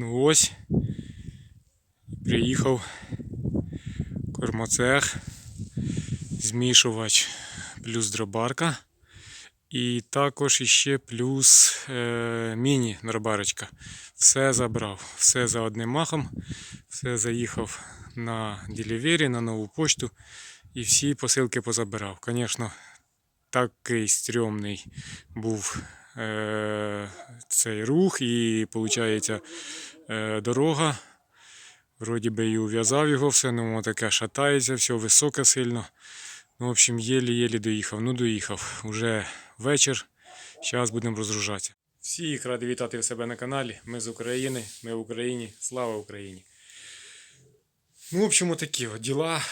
Ну ось. Приїхав кормоцех, змішувач плюс дробарка. І також іще плюс е, міні-дробарочка. Все забрав, все за одним махом, все заїхав на Delivery, на нову почту і всі посилки позабирав. Звісно, такий стрьомний був е, цей рух, і виходить е, дорога. Вроді би і ув'язав його все, ну таке шатається, все високе сильно. Ну, в общем, єлі-єлі доїхав. Ну, доїхав. Уже вечір. Зараз будемо розгружатися. Всіх радий вітати у себе на каналі. Ми з України, ми в Україні. Слава Україні! Ну, в общем, такі от діла.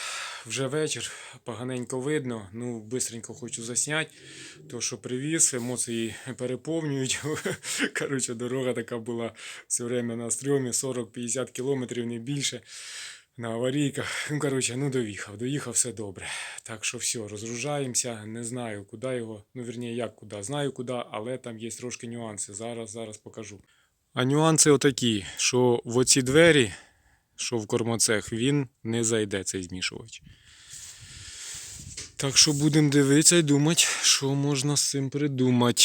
Вже вечір, поганенько видно. Ну, бистренько хочу засняти. То, що привіз, емоції переповнюють. Коротше, дорога така була все время на стрьомі, 40-50 кілометрів, не більше. На аварійках. Ну, коротше, ну доїхав, доїхав все добре. Так що все, розгружаємося. Не знаю, куди його. Ну, вірніше, як куди. Знаю куди, але там є трошки нюанси. Зараз, зараз покажу. А нюанси отакі, що в оці двері, що в кормоцех, він не зайде, цей змішувач. Так що будемо дивитися і думати, що можна з цим придумати.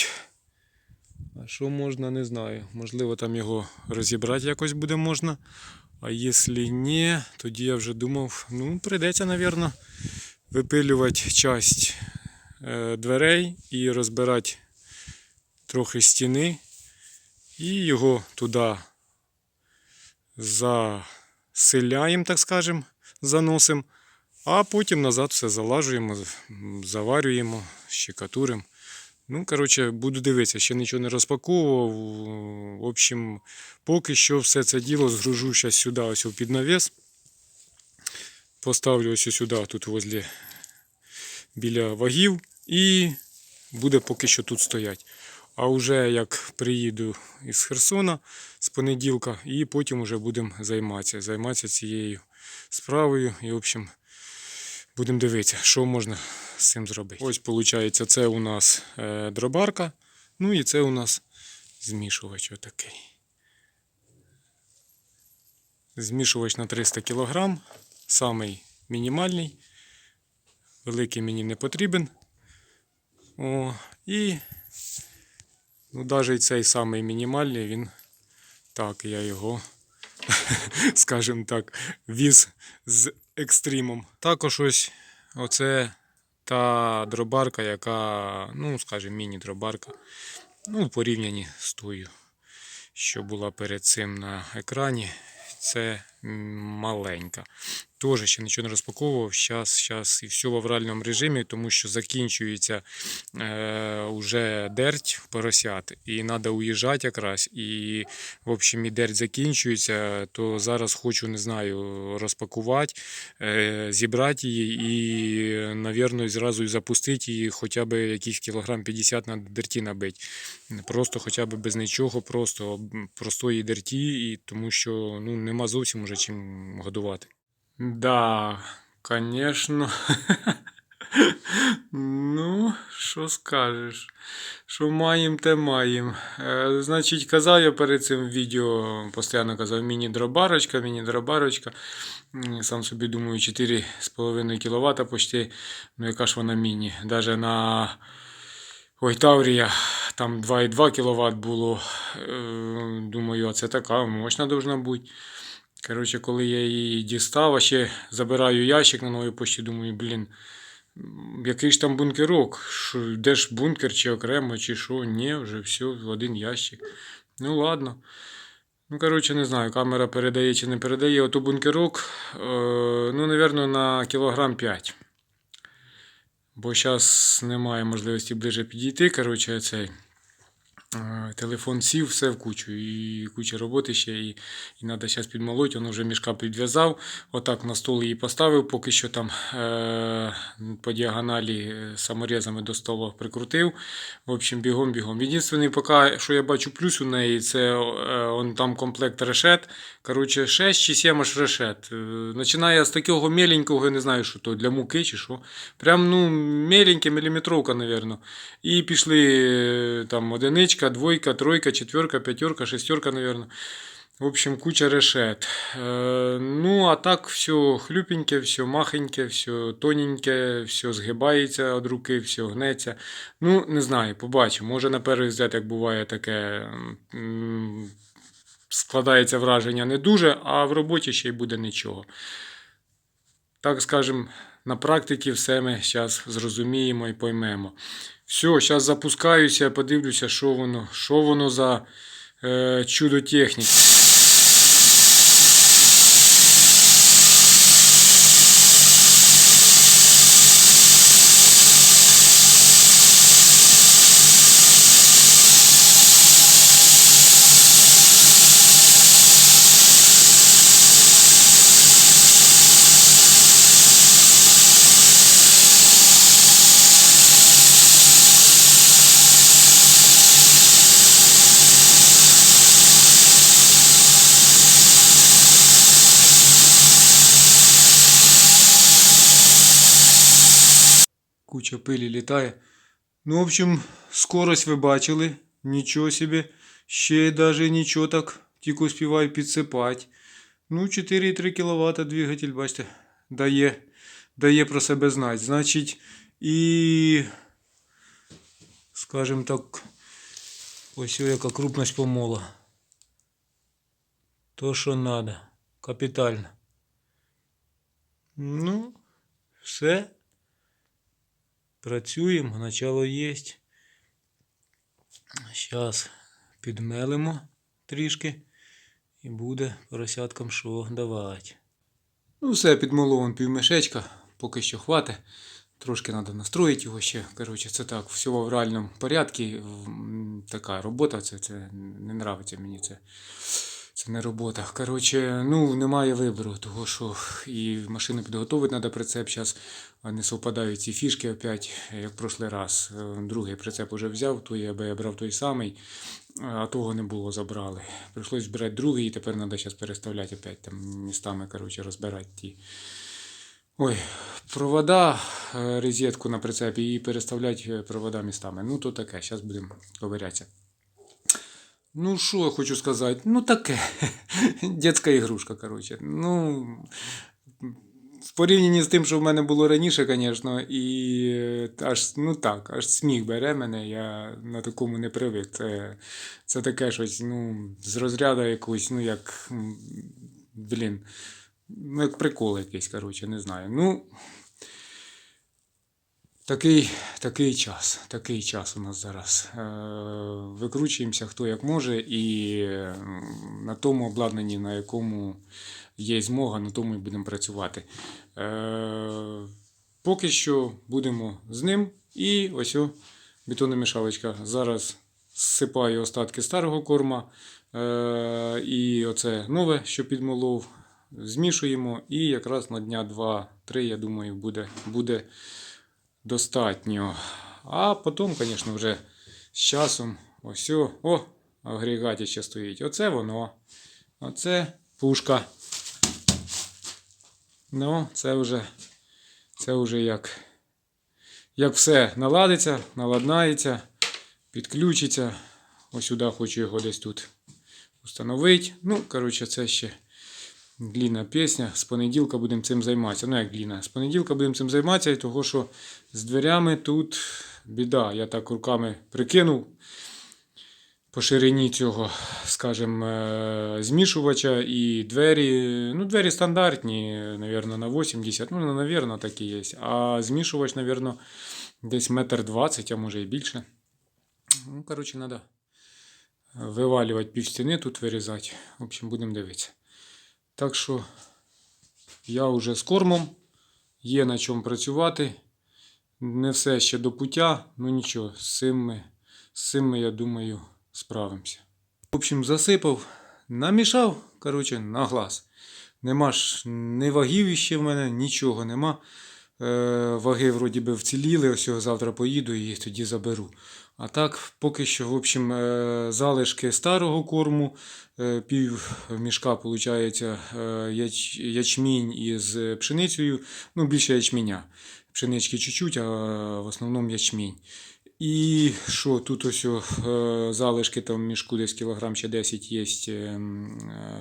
А що можна, не знаю. Можливо, там його розібрати якось буде можна. А якщо ні, тоді я вже думав, ну, прийдеться, мабуть, випилювати часть е, дверей і розбирати трохи стіни. І його туди заселяємо, так скажемо, заносимо. А потім назад все залажуємо, заварюємо, щекатуримо. Ну, коротше, буду дивитися, ще нічого не розпаковував. В общем, поки що все це діло згружу зараз сюди, ось під навіс. Поставлю ось сюди, тут возле біля вагів, і буде поки що тут стоять. А вже як приїду із Херсона з понеділка, і потім вже будемо займатися. Займатися цією справою. І, в общем, будемо дивитися, що можна з цим зробити. Ось, виходить, це у нас е, дробарка. Ну і це у нас змішувач отакий. Змішувач на 300 кг, самий мінімальний. Великий мені не потрібен. О, і ну, навіть цей самий мінімальний, він так, я його, скажімо так, віз з екстримом. Також ось оце та дробарка, яка, ну, скажімо, міні-дробарка. Ну, в порівнянні з тою, що була перед цим на екрані. Це маленька. Теж ще нічого не розпаковував. Зараз, зараз і все в авральному режимі, тому що закінчується е, уже дерть поросят. І треба уїжджати якраз. І, в общем, і дерть закінчується, то зараз хочу, не знаю, розпакувати, е, зібрати її і, навірно, зразу і запустити її, хоча б якийсь кілограм 50 на дерті набити. Просто хоча б без нічого, просто простої дерті, і тому що ну, нема зовсім уже чим годувати. Да, конечно. Ну, що скажеш? Що маємо, те маємо. Е, значить, казав я перед цим відео, постійно казав міні-дробарочка, міні-дробарочка. Сам собі думаю, 4,5 кВт почти. Ну, яка ж вона міні. Даже на Ой, Таврія, там 2,2 кВт було. Е, Думаю, а це така мощна должна бути. Коротше, коли я її дістав, а ще забираю ящик на новій пошті, думаю, блін, який ж там бункерок? Де ж бункер, чи окремо, чи що? Ні, вже все, в один ящик. Ну ладно. Ну, коротше, не знаю, камера передає чи не передає. Ото бункерок, е, ну, напевно, на кілограм 5. Бо зараз немає можливості ближе підійти. Коротше, цей. Телефон сів, все в кучу. І куча роботи ще, і, і треба зараз підмолоть. Воно вже мішка підв'язав. Отак на стол її поставив, поки що там е, по діагоналі е, саморезами до столу прикрутив. В общем, бігом-бігом. Єдиний, поки, що я бачу плюс у неї, це е, там комплект решет. Коротше, 6 чи 7 аж решет. Е, Починає з такого меленького, я не знаю, що то, для муки чи що. Прям ну, меленьке, міліметровка, напевно. І пішли е, там одиничка, двойка, тройка, четверка, п'ятерка, шестерка, напевно. В общем, куча решет. Е, ну, а так все хлюпеньке, все махеньке, все тоненьке, все згибається від руки, все гнеться. Ну, не знаю, побачу. Може, на перший взгляд, як буває таке, складається враження не дуже, а в роботі ще й буде нічого. Так скажем, на практиці все ми зараз зрозуміємо і поймемо. Все, зараз запускаюся, подивлюся, що воно, що воно за е, чудо техніки. Куча пилі літає. Ну, в общем, скорость ви бачили. Нічого собі. Ще даже нічого так. Тільки успіваю підсипати. Ну, 4,3 кВт двигатель, бачите, дає, дає про себе знати. Значить, і, скажімо так, ось яка крупність помола. То, що треба. Капітально. Ну, все. Працюємо, начало є. Зараз підмелимо трішки і буде поросяткам що давати. Ну, все, підмолов вон півмішечка, поки що хватить. Трошки треба настроїти його ще. Коротше, це так, все в реальному порядку. Така робота, це, це не нравиться мені це. Це не робота. Коротше, ну немає вибору, того що і машину підготовити треба прицеп. Зараз не совпадають ці фішки опять, як в прошлий раз. Е, Другий прицеп уже взяв, той я би я брав той самий, а того не було, забрали. Прийшлось брати другий, і тепер треба зараз переставляти опять там містами, коротше, розбирати ті. Ой, провода, е, розетку на прицепі і переставляти е, провода містами. Ну, то таке, зараз будемо ковирятися. Ну, що я хочу сказати? Ну, таке. Дітська ігрушка, коротше. Ну, в порівнянні з тим, що в мене було раніше, звісно, і аж, ну так, аж сміх бере мене, я на такому не привик. Це, це таке щось, ну, з розряду якогось, ну, як, блін, ну, як прикол якийсь, коротше, не знаю. Ну, Такий, такий час, такий час у нас зараз. Е, Викручуємося хто як може, і на тому обладнанні, на якому є змога, на тому і будемо працювати. Е, Поки що будемо з ним. І ось о, бетономішалочка. Зараз зсипаю остатки старого корма. Е, І оце нове, що підмолов. Змішуємо, і якраз на дня 2-3, я думаю, буде, буде достатньо. А потім, звісно, вже з часом ось о, агрегаті ще стоїть. Оце воно. Оце пушка. Ну, це вже, це вже як, як все наладиться, наладнається, підключиться. Ось сюди хочу його десь тут установити. Ну, коротше, це ще. Длінна пісня. З понеділка будемо цим займатися. Ну, як длінна. З понеділка будемо цим займатися, і того що з дверями тут біда. Я так руками прикинув по ширині цього, скажімо, е, змішувача і двері. Ну, двері стандартні, мабуть, на 80. Ну, мабуть, такі є. А змішувач, мабуть, десь метр двадцять, а може і більше. Ну, коротше, треба вивалювати півстіни, тут вирізати. В общем, будемо дивитися. Так що я вже з кормом, є на чому працювати. Не все ще до пуття, ну нічого, з цим ми, з цим ми, я думаю, справимося. В общем, засипав, намішав, коротше, на глаз. Нема ж ні вагів ще в мене, нічого нема. Е, ваги вроді би вціліли, ось його завтра поїду і тоді заберу. А так, поки що, в общем, е, залишки старого корму, е, пів мішка, виходить, яч, ячмінь із пшеницею, ну, більше ячменя. Пшенички чуть-чуть, а в основному ячмінь. І що, тут ось о, е, залишки там мішку десь кілограм ще 10 є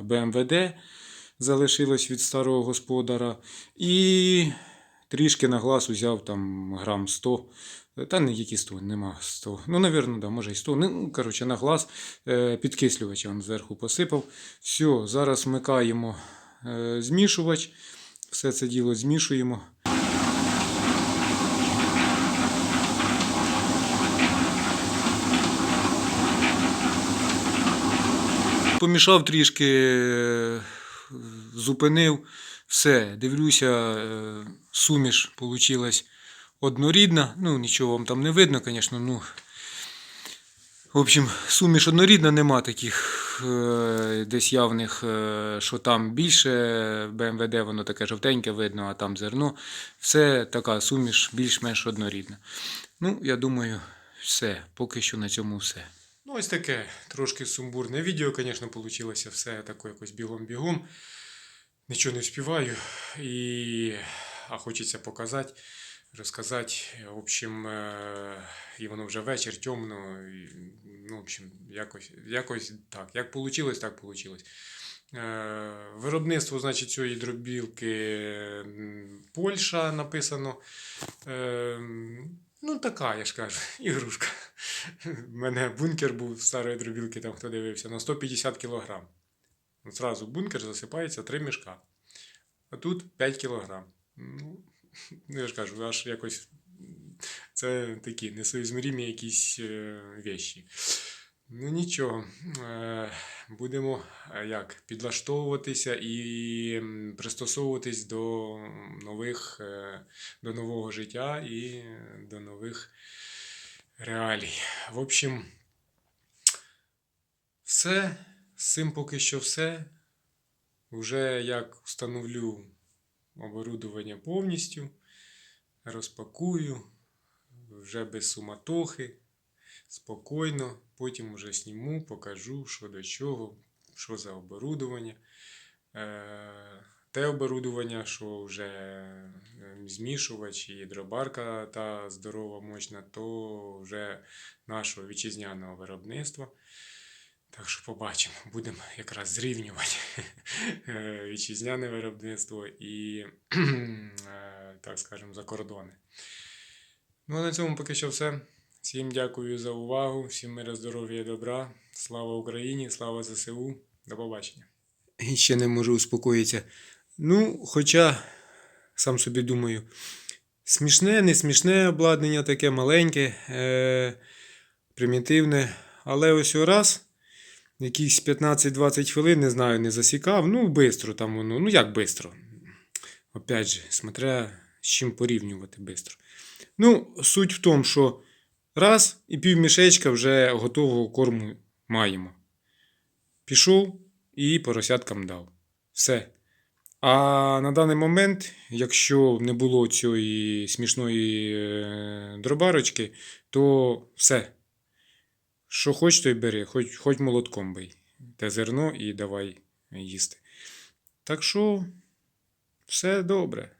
БМВД, залишилось від старого господара. І трішки на глаз узяв там грам 100. Та не які 100, нема 100. Ну, навірно, да, може і 100. Ну, коротше, на глаз е, підкислювач вам зверху посипав. Все, зараз вмикаємо е, змішувач. Все це діло змішуємо. Помішав трішки, е, зупинив. Все, дивлюся, е, суміш получилась однорідна. Ну, нічого вам там не видно, звісно. Ну, в общем, суміш однорідна, нема таких е, десь явних, е, що там більше БМВД, воно таке жовтеньке видно, а там зерно. Все така суміш більш-менш однорідна. Ну, я думаю, все. Поки що на цьому все. Ну, ось таке трошки сумбурне відео, звісно, вийшло все таке якось бігом-бігом. Нічого не вспіваю. І... А хочеться показати, розказати. В общем, і воно вже вечір, темно. Ну, в общем, якось, якось так. Як вийшло, так вийшло. Е, Виробництво, значить, цієї дробілки Польща написано. Е, Ну, така, я ж кажу, ігрушка. У мене бункер був старої дробілки, там хто дивився, на 150 кг. Зразу бункер засипається 3 мішка. А тут 5 кг. Ну, ну, я ж кажу, аж якось це такі несоізмірімі якісь вещі. Ну нічого, е, будемо е, як підлаштовуватися і пристосовуватись до нових, е, до нового життя і до нових реалій. В общем, все. З цим поки що все. Вже як встановлю оборудовання повністю, розпакую, вже без суматохи, спокійно. Потім вже зніму, покажу, що до чого, що за оборудовання. Е, Те оборудовання, що вже е, змішувач і дробарка та здорова мощна, то вже нашого вітчизняного виробництва. Так що побачимо, будемо якраз зрівнювати е, вітчизняне виробництво і, е, так скажемо, закордони. Ну а на цьому поки що все. Всім дякую за увагу, всім мира, здоров'я і добра. Слава Україні, слава ЗСУ. До побачення. І ще не можу успокоїтися. Ну, хоча, сам собі думаю, смішне, не смішне обладнання таке маленьке, е- примітивне. Але ось раз якісь 15-20 хвилин, не знаю, не засікав. Ну, бистро там воно. Ну, як бистро. Опять же, смотря з чим порівнювати бистро. Ну, суть в тому, що раз і пів мішечка вже готового корму маємо. Пішов і поросяткам дав. Все. А на даний момент, якщо не було цієї смішної е, дробарочки, то все. Що хоч, то й бери, хоч, хоч молотком бий. Те зерно і давай їсти. Так що, все добре.